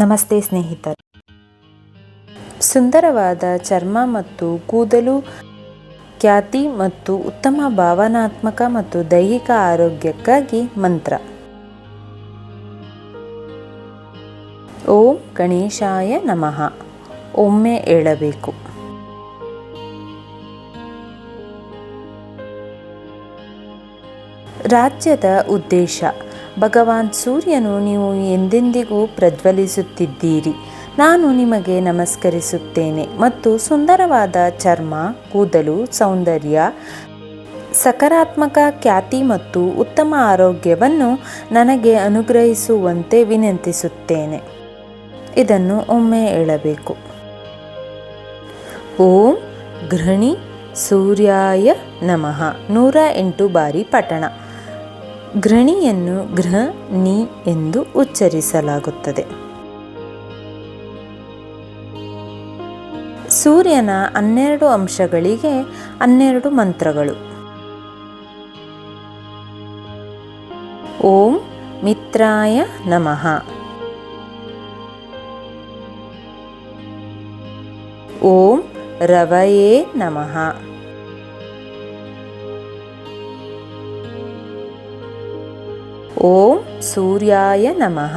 ನಮಸ್ತೆ ಸ್ನೇಹಿತರು. ಸುಂದರವಾದ ಚರ್ಮ ಮತ್ತು ಕೂದಲು ಖ್ಯಾತಿ ಮತ್ತು ಉತ್ತಮ ಭಾವನಾತ್ಮಕ ಮತ್ತು ದೈಹಿಕ ಆರೋಗ್ಯಕ್ಕಾಗಿ ಮಂತ್ರ. ಓಂ ಗಣೇಶಾಯ ನಮಃ. ಒಮ್ಮೆ ಹೇಳಬೇಕು. ರಾಜ್ಯದ ಉದ್ದೇಶ. ಭಗವಾನ್ ಸೂರ್ಯನು ನೀವು ಎಂದೆಂದಿಗೂ ಪ್ರಜ್ವಲಿಸುತ್ತಿದ್ದೀರಿ. ನಾನು ನಿಮಗೆ ನಮಸ್ಕರಿಸುತ್ತೇನೆ. ಮತ್ತು ಸುಂದರವಾದ ಚರ್ಮ, ಕೂದಲು, ಸೌಂದರ್ಯ, ಸಕಾರಾತ್ಮಕ ಖ್ಯಾತಿ ಮತ್ತು ಉತ್ತಮ ಆರೋಗ್ಯವನ್ನು ನನಗೆ ಅನುಗ್ರಹಿಸುವಂತೆ ವಿನಂತಿಸುತ್ತೇನೆ. ಇದನ್ನು ಒಮ್ಮೆ ಹೇಳಬೇಕು. ಓಂ ಗೃಹಿಣಿ ಸೂರ್ಯಾಯ ನಮಃ. ನೂರ ಎಂಟು ಬಾರಿ ಪಠಣ. ಗೃಣಿಯನ್ನು ಗೃಹ ನಿ ಎಂದು ಉಚ್ಚರಿಸಲಾಗುತ್ತದೆ. ಸೂರ್ಯನ ಹನ್ನೆರಡು ಅಂಶಗಳಿಗೆ ಹನ್ನೆರಡು ಮಂತ್ರಗಳು. ಓಂ ಮಿತ್ರಾಯ ನಮಃ. ಓಂ ರವಯೇ ನಮಃ. ॐ सूर्याय नमः।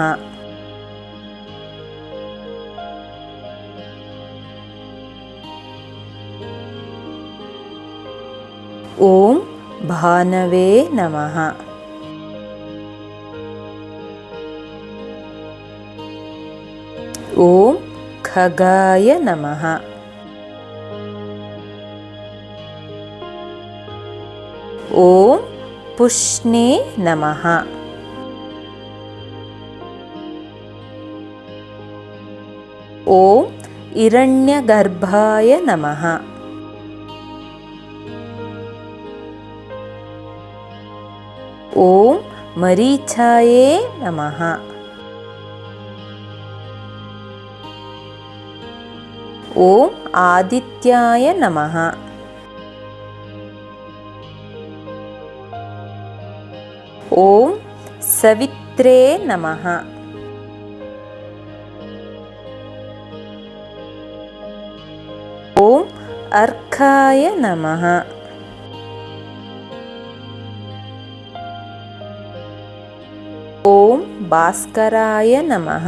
ॐ भानवे नमः। ॐ खगाय नमः। ॐ पुष्णे नमः। ॐ हिरण्यगर्भाय नमः। ॐ मरीचाये नमः। ॐ आदित्याय नमः। ॐ सवित्रे नमः। ॐ अर्काय नमः। ॐ भास्कराय नमः।